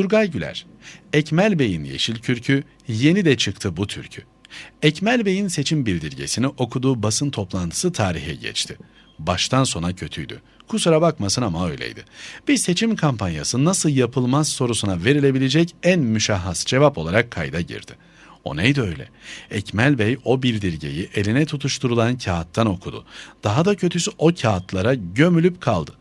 Turgay Güler, Ekmel Bey'in Yeşil Kürkü yeni de çıktı bu türkü. Ekmel Bey'in seçim bildirgesini okuduğu basın toplantısı tarihe geçti. Baştan sona kötüydü. Kusura bakmasın ama öyleydi. Bir seçim kampanyası nasıl yapılmaz sorusuna verilebilecek en müşahhas cevap olarak kayda girdi. O neydi öyle? Ekmel Bey o bildirgeyi eline tutuşturulan kağıttan okudu. Daha da kötüsü o kağıtlara gömülüp kaldı.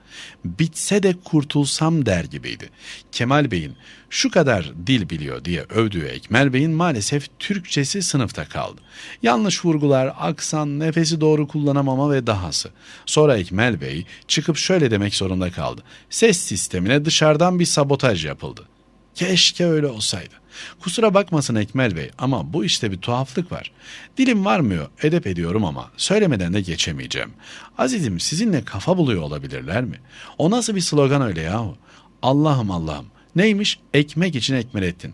Bitse de kurtulsam der gibiydi. Kemal Bey'in şu kadar dil biliyor diye övdüğü Ekmel Bey'in maalesef Türkçesi sınıfta kaldı. Yanlış vurgular, aksan, nefesi doğru kullanamama ve dahası. Sonra Ekmel Bey çıkıp şöyle demek zorunda kaldı. Ses sistemine dışarıdan bir sabotaj yapıldı. Keşke öyle olsaydı. Kusura bakmasın Ekmel Bey ama bu işte bir tuhaflık var. Dilim varmıyor, edep ediyorum ama söylemeden de geçemeyeceğim. Azizim sizinle kafa buluyor olabilirler mi? O nasıl bir slogan öyle yahu? Allah'ım Allah'ım. Neymiş? Ekmek için ekmelettin.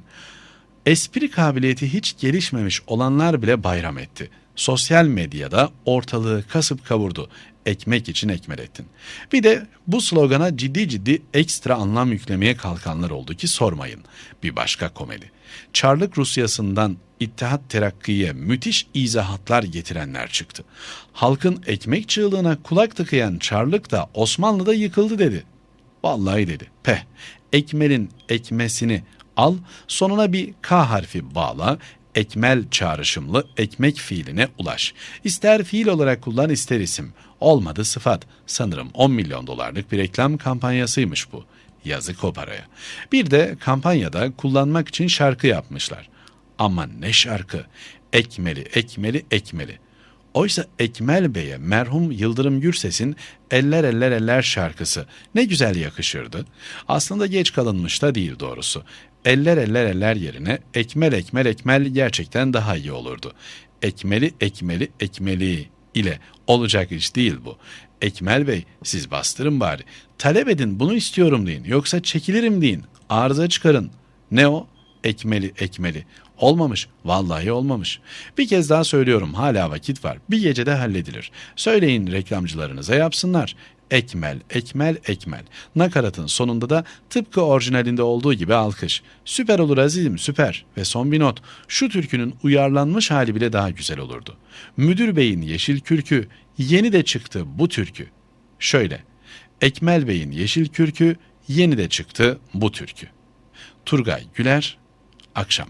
Espri kabiliyeti hiç gelişmemiş olanlar bile bayram etti. Sosyal medyada ortalığı kasıp kavurdu. Ekmek için ekmelettin. Bir de bu slogana ciddi ciddi ekstra anlam yüklemeye kalkanlar oldu ki sormayın. Bir başka komedi. Çarlık Rusyası'ndan İttihat Terakki'ye müthiş izahatlar getirenler çıktı. Halkın ekmek çığlığına kulak tıkayan Çarlık da Osmanlı'da yıkıldı dedi. Vallahi dedi. Peh, ekmelin ekmesini al, sonuna bir K harfi bağla, ekmel çağrışımlı ekmek fiiline ulaş. İster fiil olarak kullan ister isim. Olmadı sıfat. Sanırım 10 milyon dolarlık bir reklam kampanyasıymış bu. Yazık o paraya. Bir de kampanyada kullanmak için şarkı yapmışlar. Ama ne şarkı? Ekmeli, ekmeli, ekmeli. Oysa Ekmel Bey'e merhum Yıldırım Gürses'in Eller Eller Eller şarkısı ne güzel yakışırdı. Aslında geç kalınmış da değil doğrusu. Eller Eller Eller yerine Ekmel Ekmel Ekmel gerçekten daha iyi olurdu. Ekmeli Ekmeli Ekmeli ile olacak iş değil bu. Ekmel Bey siz bastırın bari. Talep edin bunu istiyorum deyin. Yoksa çekilirim deyin. Arıza çıkarın. Ne o? Ekmeli ekmeli. Olmamış. Vallahi olmamış. Bir kez daha söylüyorum hala vakit var. Bir gecede halledilir. Söyleyin reklamcılarınıza yapsınlar. Ekmel, ekmel, ekmel. Nakaratın sonunda da tıpkı orijinalinde olduğu gibi alkış. Süper olur azizim süper. Ve son bir not. Şu türkünün uyarlanmış hali bile daha güzel olurdu. Müdür Bey'in yeşil kürkü yeni de çıktı bu türkü. Şöyle. Ekmel Bey'in yeşil kürkü yeni de çıktı bu türkü. Turgay Güler, Akşam